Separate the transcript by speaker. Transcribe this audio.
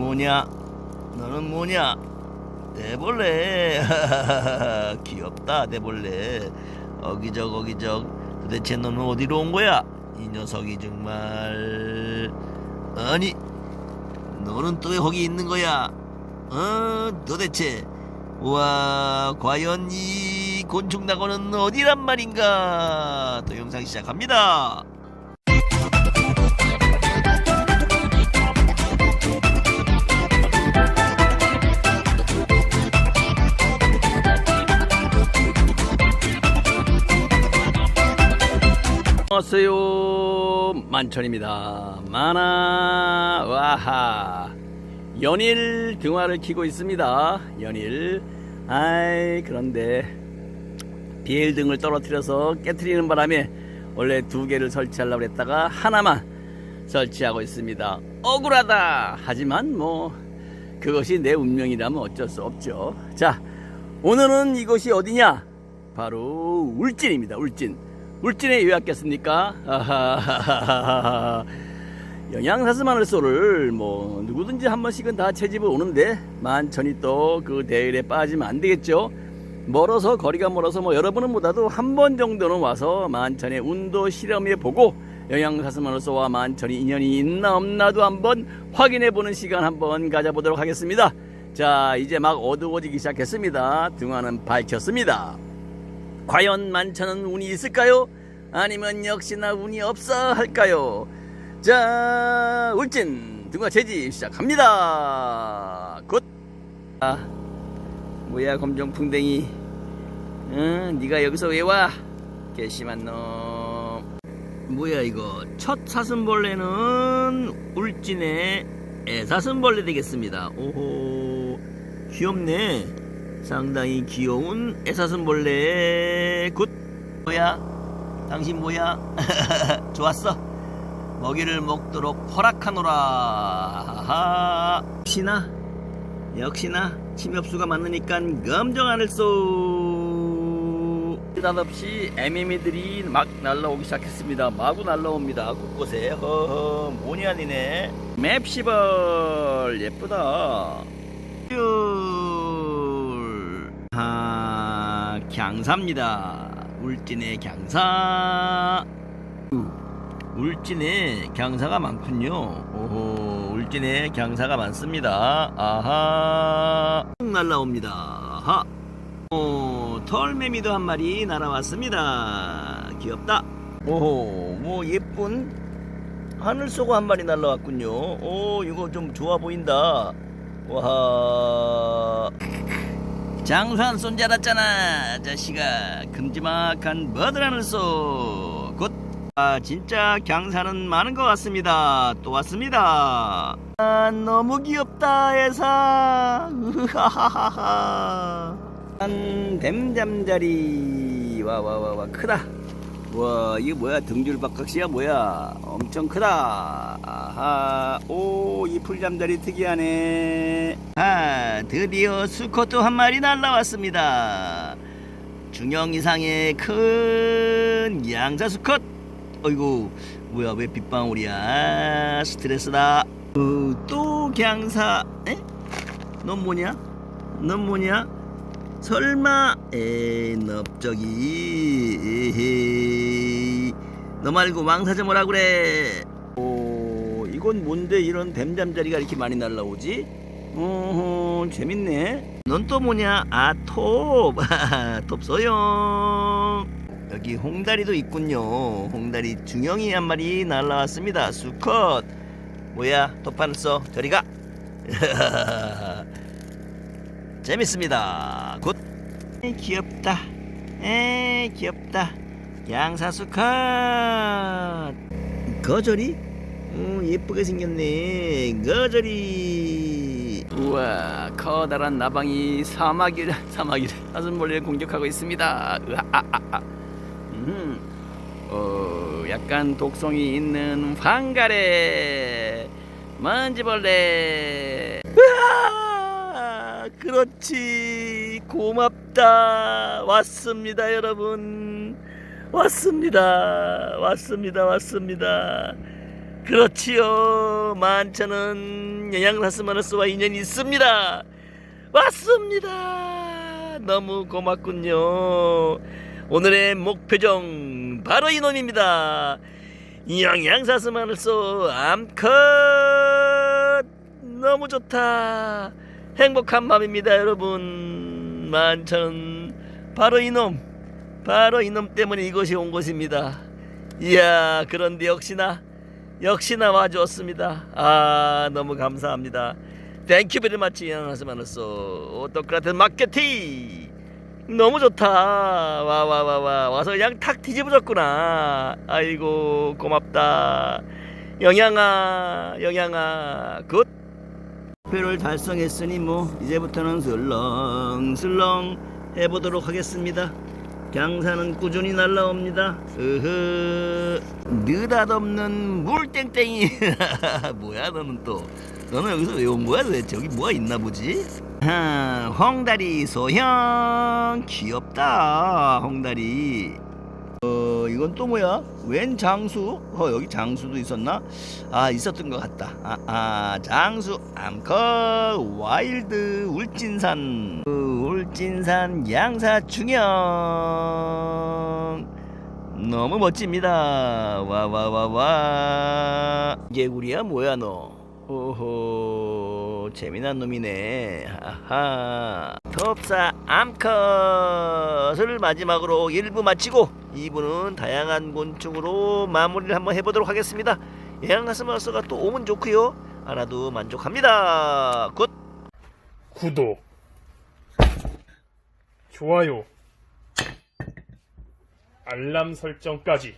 Speaker 1: 뭐냐? 너는 뭐냐? 내벌레. 귀엽다, 내벌레. 어기적, 어기적. 도대체 너는 어디로 온 거야? 이 녀석이 정말. 아니, 너는 또 왜 거기 있는 거야? 어, 도대체. 와, 과연 이 곤충나고는 어디란 말인가? 또 영상 시작합니다. 안녕하세요. 만천입니다. 만화. 와하. 연일 등화를 키고 있습니다. 연일. 아이 그런데 비엘 등을 떨어뜨려서 깨트리는 바람에 원래 두 개를 설치하려고 했다가 하나만 설치하고 있습니다. 억울하다. 하지만 뭐 그것이 내 운명이라면 어쩔 수 없죠. 자 오늘은 이곳이 어디냐? 바로 울진입니다. 울진 왔겠습니까? 아하하하하. 영양사스 마늘소를 뭐 누구든지 한 번씩은 다 채집을 오는데 만천이 또 그 대열에 빠지면 안 되겠죠. 멀어서 거리가 멀어서 뭐 여러분은 못와도 한 번 정도는 와서 만천의 운도 실험해 보고 영양사스 마늘소와 만천이 인연이 있나 없나도 한번 확인해 보는 시간 한번 가져보도록 하겠습니다. 자 이제 막 어두워지기 시작했습니다. 등화는 밝혔습니다. 과연 만천은 운이 있을까요? 아니면 역시나 운이 없어 할까요? 자, 울진 등화 채집 시작합니다. 굿. 아, 뭐야 검정풍뎅이. 응, 네가 여기서 왜 와? 개심한 놈. 뭐야 이거? 첫 사슴벌레는 울진의 애사슴벌레 되겠습니다. 오호, 귀엽네. 상당히 귀여운 애사슴벌레 굿. 뭐야? 당신 뭐야? 좋았어. 먹이를 먹도록 허락하노라. 하하. 역시나 역시나 침엽수가 많으니까 검정 하늘 쏘. 느닷없이 애매미들이 막 날라오기 시작했습니다. 마구 날라옵니다. 곳곳에. 허허 모니 아니네. 맵시벌. 예쁘다 귤. 아, 경사입니다. 울진의 경사. 울진에 경사가 많군요. 오호, 울진에 경사가 많습니다. 아하. 쭉 날라옵니다. 하. 오, 털매미도 한 마리 날아왔습니다. 귀엽다. 오호, 뭐 예쁜 하늘 쏘고 한 마리 날라왔군요. 오, 이거 좀 좋아 보인다. 와 장수한 손 알았잖아. 자식아 큼지막한 머드라는 쏘곧 아, 진짜 경사는 많은 것 같습니다. 또 왔습니다. 아, 너무 귀엽다 애사. 으하하하하. 한 뱀잠자리. 와와와와 크다. 와 이게 뭐야? 등줄 박각시야 뭐야? 엄청 크다. 아하 오 이 풀잠자리 특이하네 아 드디어 수컷도 한 마리 날라왔습니다. 중형 이상의 큰 양자 수컷. 어이구 뭐야 왜 빗방울이야? 스트레스다. 어, 또 경사. 에? 넌 뭐냐? 넌 뭐냐? 설마. 에이 넙적이. 에헤이. 너 말고 왕사자 뭐라 그래? 오 이건 뭔데 이런 뱀잠자리가 이렇게 많이 날라오지 어허 재밌네 넌 또 뭐냐 아 톱 톱 소용 여기 홍다리도 있군요 홍다리 중형이 한 마리 날라왔습니다 수컷 뭐야 톱하는 써 저리 가 재밌습니다. 굿. 에이, 귀엽다. 에 귀엽다. 양사수컷. 거절이? 어, 예쁘게 생겼네. 거절이. 우와, 커다란 나방이 사마귀를 사마귀를 사슴벌레를 공격하고 있습니다. 으아, 아, 아, 아. 음, 어, 약간 독성이 있는 황가래 먼지벌레. 그렇지. 고맙다. 왔습니다, 여러분. 왔습니다. 왔습니다. 왔습니다. 그렇지요. 만천은 영양사스마너스와 인연이 있습니다. 왔습니다. 너무 고맙군요. 오늘의 목표종 바로 이놈입니다. 영양사스마너스 암컷 너무 좋다. 행복한 밤입니다, 여러분. 만천 바로 이놈, 바로 이놈 때문에 이것이 온 것입니다. 이야, 그런데 역시나 역시나 와주었습니다. 아, 너무 감사합니다. 땡큐 베리 마치 양하스마노소 똑같은 마케팅 너무 좋다. 와 와 와 와 와서 그냥 탁 뒤집어졌구나. 아이고 고맙다. 영양아 영양아 굿. 목표를 달성했으니 뭐 이제부터는 슬렁슬렁 해보도록 하겠습니다. 경사는 꾸준히 날라옵니다. 으흐 느닷없는 물땡땡이 뭐야 너는 또 너는 여기서 왜 온 거야 도대체 여기 뭐가 있나 보지? 하, 홍다리 소형 귀엽다 홍다리 어 이건 또 뭐야? 웬 장수? 어 여기 장수도 있었나? 아 있었던 것 같다. 아, 아 장수 암컷 와일드 울진산 그 울진산 양사 중형 너무 멋집니다. 와와와와 개구리야 뭐야 너? 오호 재미난 놈이네. 하하 톱사 암컷을 마지막으로 1부 마치고 2부는 다양한 곤충으로 마무리를 한번 해보도록 하겠습니다. 예양가스마스가 또 오면 좋고요. 하나도 만족합니다. 굿.
Speaker 2: 구독, 좋아요, 알람 설정까지